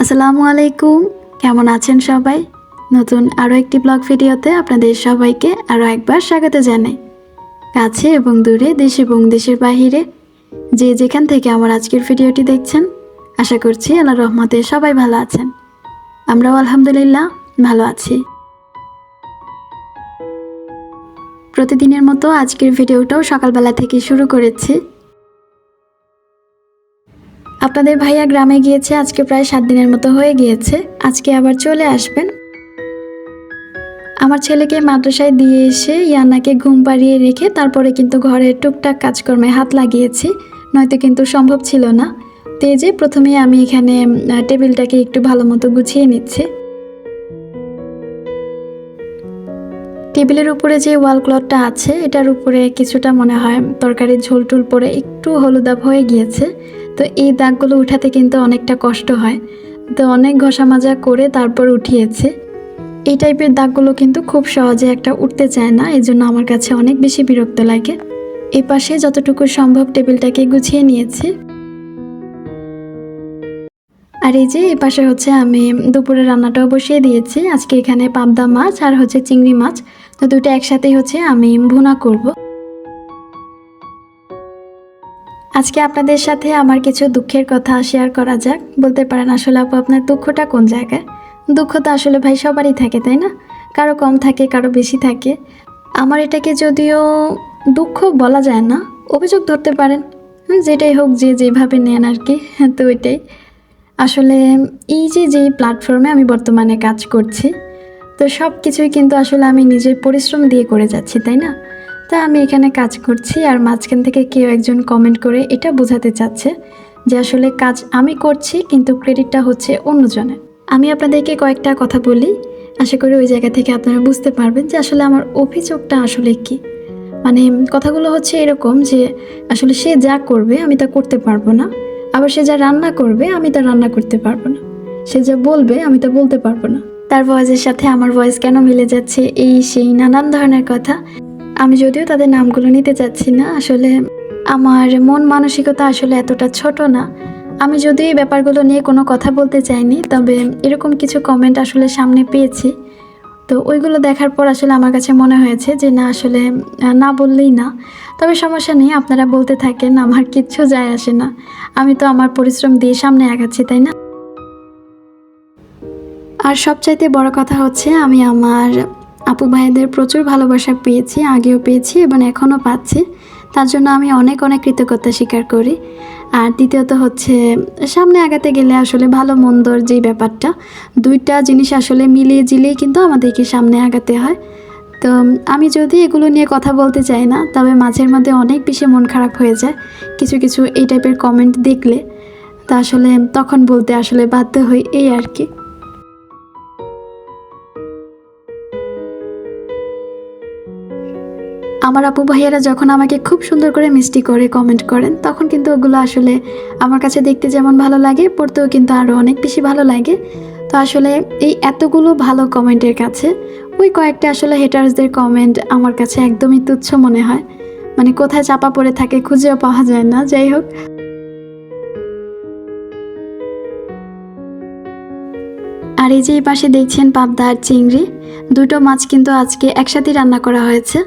আসসালামু আলাইকুম। কেমন আছেন সবাই? নতুন আরও একটি ব্লগ ভিডিওতে আপনাদের সবাইকে আরও একবার স্বাগত জানাই। কাছে এবং দূরে, দেশ এবং দেশের বাহিরে, যে যেখান থেকে আমার আজকের ভিডিওটি দেখছেন, আশা করছি আল্লাহ রহমতে সবাই ভালো আছেন। আমরাও আলহামদুলিল্লাহ ভালো আছি। প্রতিদিনের মতো আজকের ভিডিওটাও সকালবেলা থেকে শুরু করেছি। আপনাদের ভাইয়া গ্রামে গিয়েছে, আজকে প্রায় সাত দিনের মতো হয়ে গিয়েছে। আজকে আবার চলে আসবেন। আমার ছেলেকে মাদ্রাসায় দিয়ে এসে ইয়ানাকে ঘুম পাড়িয়ে রেখে তারপরে কিন্তু ঘরের টুকটাক কাজকর্মে হাত লাগিয়েছি। নয়তো কিন্তু সম্ভব ছিল না। তো যে প্রথমে আমি এখানে টেবিলটাকে একটু ভালো মতো গুছিয়ে নিচ্ছি। টেবিলের উপরে যে ওয়াল ক্লথটা আছে, এটার উপরে কিছুটা মনে হয় তরকারির ঝোল টুল পরে একটু হলুদাভ হয়ে গিয়েছে। তো এই দাগগুলো উঠাতে কিন্তু অনেকটা কষ্ট হয়। তো অনেক ঘষা মাজা করে তারপর উঠিয়েছে। এই টাইপের দাগগুলো কিন্তু খুব সহজে একটা উঠতে চায় না এই জন্য আমার কাছে অনেক বেশি বিরক্ত লাগে। এই পাশে যতটুকু সম্ভব টেবিলটাকে গুছিয়ে নিয়েছি। আর এই যে এই পাশে হচ্ছে আমি দুপুরে রান্নাটাও বসিয়ে দিয়েছি। আজকে এখানে পাবদা মাছ আর হচ্ছে চিংড়ি মাছ। তো দুটো একসাথেই হচ্ছে আমি ভুনা করব। আজকে আপনাদের সাথে আমার কিছু দুঃখের কথা শেয়ার করা যাক। বলতে পারেন, আসলে আপু, আপনার দুঃখটা কোন জায়গায়? দুঃখ তো আসলে ভাই সবারই থাকে, তাই না? কারও কম থাকে, কারও বেশি থাকে। আমার এটাকে যদিও দুঃখ বলা যায় না, অভিযোগ ধরতে পারেন। যেটাই হোক, যে যেভাবে নেন আর কি তো ওইটাই। আসলে এই যে যেই প্ল্যাটফর্মে আমি বর্তমানে কাজ করছি, তো সব কিছুই কিন্তু আসলে আমি নিজের পরিশ্রম দিয়ে করে যাচ্ছি, তাই না? তা আমি এখানে কাজ করছি আর মাঝখান থেকে কেউ একজন কমেন্ট করে এটা বোঝাতে চাচ্ছে যে আসলে কাজ আমি করছি, কিন্তু ক্রেডিটটা হচ্ছে অন্যজনের। আমি আপনাদেরকে কয়েকটা কথা বলি। আশা করি ওই জায়গা থেকে আপনারা বুঝতে পারবেন যে আসলে আমার অভিযোগটা আসলে কি। মানে কথাগুলো হচ্ছে এরকম যে আসলে সে যা করবে আমি তা করতে পারব না। আবার সে যা রান্না করবে আমি তা রান্না করতে পারব না। সে যা বলবে আমি তা বলতে পারব না। তার ভয়েসের সাথে আমার ভয়েস কেন মিলে যাচ্ছে এই সেই নানান ধরনের কথা। আমি যদিও তাদের নামগুলো নিতে চাচ্ছি না, আসলে আমার মন মানসিকতা আসলে এতটা ছোট না। আমি যদি এই ব্যাপারগুলো নিয়ে কোনো কথা বলতে চাইনি, তবে এরকম কিছু কমেন্ট আসলে সামনে পেয়েছি। তো ওইগুলো দেখার পর আসলে আমার কাছে মনে হয়েছে যে না, আসলে না বললেই না। তবে সমস্যা নেই, আপনারা বলতে থাকেন, আমার কিচ্ছু যায় আসে না। আমি তো আমার পরিশ্রম দিয়ে সামনে আগাচ্ছি, তাই না? আর সবচাইতে বড় কথা হচ্ছে, আমি আমার আপু ভাইদের প্রচুর ভালোবাসা পেয়েছি, আগেও পেয়েছি এবং এখনও পাচ্ছি। তার জন্য আমি অনেক অনেক কৃতজ্ঞতা স্বীকার করি। আর দ্বিতীয়ত হচ্ছে, সামনে আগাতে গেলে আসলে ভালো মন্দর যেই ব্যাপারটা, দুইটা জিনিস আসলে মিলিয়ে জিলিয়ে কিন্তু আমাদেরকে সামনে আগাতে হয়। তো আমি যদি এগুলো নিয়ে কথা বলতে চাই না, তবে মাঝের মধ্যে অনেক বেশি মন খারাপ হয়ে যায়। কিছু কিছু এই টাইপের কমেন্ট দেখলে, তা আসলে তখন বলতে আসলে বাধ্য হই এই আর কি। আমার আপু ভাইয়ারা যখন আমাকে খুব সুন্দর করে মিষ্টি করে কমেন্ট করেন, তখন কিন্তু ওগুলো আসলে আমার কাছে দেখতে যেমন ভালো লাগে, পড়তেও কিন্তু আরও অনেক বেশি ভালো লাগে। তো আসলে এই এতগুলো ভালো কমেন্টের কাছে, ওই কয়েকটা আসলে হেটার্সদের কমেন্ট আমার কাছে একদমই তুচ্ছ মনে হয়। মানে কোথায় চাপা পড়ে থাকে খুঁজেও পাওয়া যায় না, যাই হোক। আর এই যে এই পাশে দেখছেন পাবদা আর চিংড়ি, দুটো মাছ কিন্তু আজকে একসাথে রান্না করা হয়েছে।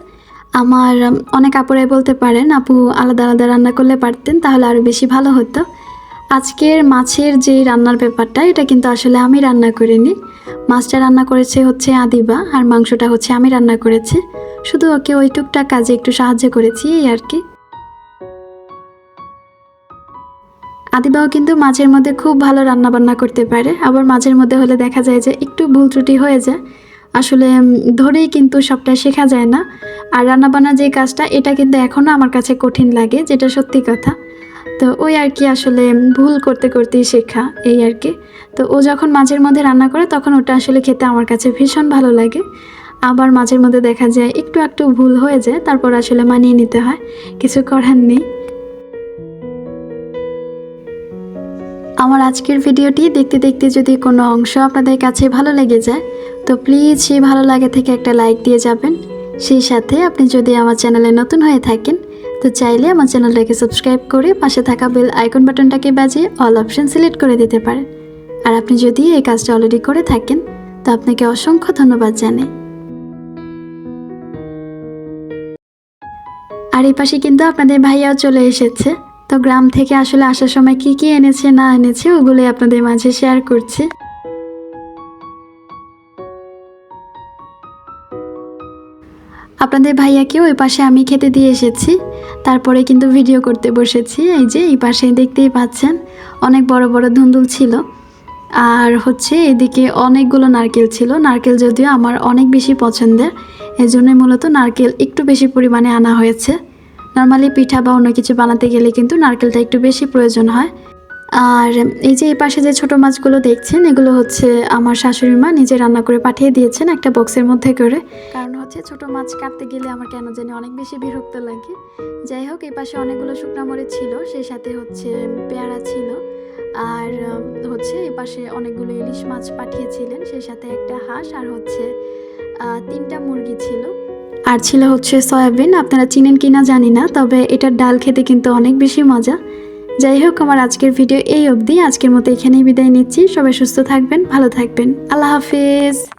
আমার অনেক আপুরাই বলতে পারেন, আপু আলাদা আলাদা রান্না করলে পারতেন, তাহলে আরও বেশি ভালো হতো। আজকের মাছের যে রান্নার ব্যাপারটা, এটা কিন্তু আসলে আমি রান্না করিনি। মাছটা রান্না করেছে হচ্ছে আদিবা, আর মাংসটা হচ্ছে আমি রান্না করেছি। শুধু ওকে ওই টুকটাক কাজে একটু সাহায্য করেছি, এই আর কি। আদিবাও কিন্তু মাঝের মধ্যে খুব ভালো রান্না বান্না করতে পারে। আবার মাঝের মধ্যে হলে দেখা যায় যে একটু ভুল ত্রুটি হয়ে যায়। আসলে ধরেই কিন্তু সবটা শেখা যায় না। আর রান্নাবান্নার যে কাজটা, এটা কিন্তু এখনও আমার কাছে কঠিন লাগে, যেটা সত্যি কথা। তো ওই আর কি আসলে ভুল করতে করতেই শেখা, এই আর কি। তো ও যখন মাঝের মধ্যে রান্না করে, তখন ওটা আসলে খেতে আমার কাছে ভীষণ ভালো লাগে। আবার মাঝের মধ্যে দেখা যায়, একটু একটু ভুল হয়ে যায়, তারপর আসলে মানিয়ে নিতে হয়, কিছু করার নেই। আমার আজকের ভিডিওটি দেখতে দেখতে যদি কোনো অংশ আপনাদের কাছে ভালো লেগে যায় তো প্লিজ সেই ভালো লাগে থেকে একটা লাইক দিয়ে যাবেন। সেই সাথে আপনি যদি আমার চ্যানেলে নতুন হয়ে থাকেন, তো চাইলে আমার চ্যানেলটাকে সাবস্ক্রাইব করে পাশে থাকা বেল আইকন বাটনটাকে বাজিয়ে অল অপশন সিলেক্ট করে দিতে পারেন। আর আপনি যদি এই কাজটা অলরেডি করে থাকেন, তো আপনাকে অসংখ্য ধন্যবাদ জানাই। আর এই পাশে কিন্তু আপনাদের ভাইয়াও চলে এসেছে। তো গ্রাম থেকে আসলে আসার সময় কি কি এনেছে, না এনেছে, ওগুলোই আপনাদের মাঝে শেয়ার করছে। আপনাদের ভাইয়াকে ওই পাশে আমি খেতে দিয়ে এসেছি। তারপরে কিন্তু ভিডিও করতে বসেছি। এই যে এই পাশে দেখতেই পাচ্ছেন, অনেক বড় বড় ধুন্দুল ছিল। আর হচ্ছে এদিকে অনেকগুলো নারকেল ছিল। নারকেল যদিও আমার অনেক বেশি পছন্দের এই জন্যই মূলত নারকেল একটু বেশি পরিমাণে আনা হয়েছে। নর্মালি পিঠা বা অন্য কিছু বানাতে গেলে কিন্তু নারকেলটা একটু বেশি প্রয়োজন হয়। আর এই যে এই পাশে যে ছোট মাছগুলো দেখছেন, এগুলো হচ্ছে আমার শাশুড়ি মা নিজে রান্না করে পাঠিয়ে দিয়েছেন একটা বক্সের মধ্যে করে। কারণ হচ্ছে ছোট মাছ কাটতে গেলে আমার কেন জানি অনেক বেশি বিরক্ত লাগে। যাই হোক, এই পাশে অনেকগুলো শুকনো মরিচ ছিল, সেই সাথে হচ্ছে পেয়ারা ছিল। আর হচ্ছে এই পাশে অনেকগুলো ইলিশ মাছ পাঠিয়েছিলেন, সেই সাথে একটা হাঁস আর হচ্ছে তিনটা মুরগি ছিল। আর ছিল হচ্ছে সয়াবিন, আপনারা চিনেন কিনা জানি না, তবে এটার ডাল খেতে কিন্তু অনেক বেশি মজা। যাই হোক, আমার আজকের ভিডিও এই অবধি। আজকের মতো এখানেই বিদায় নিচ্ছি। সবাই সুস্থ থাকবেন, ভালো থাকবেন। আল্লাহ হাফিজ।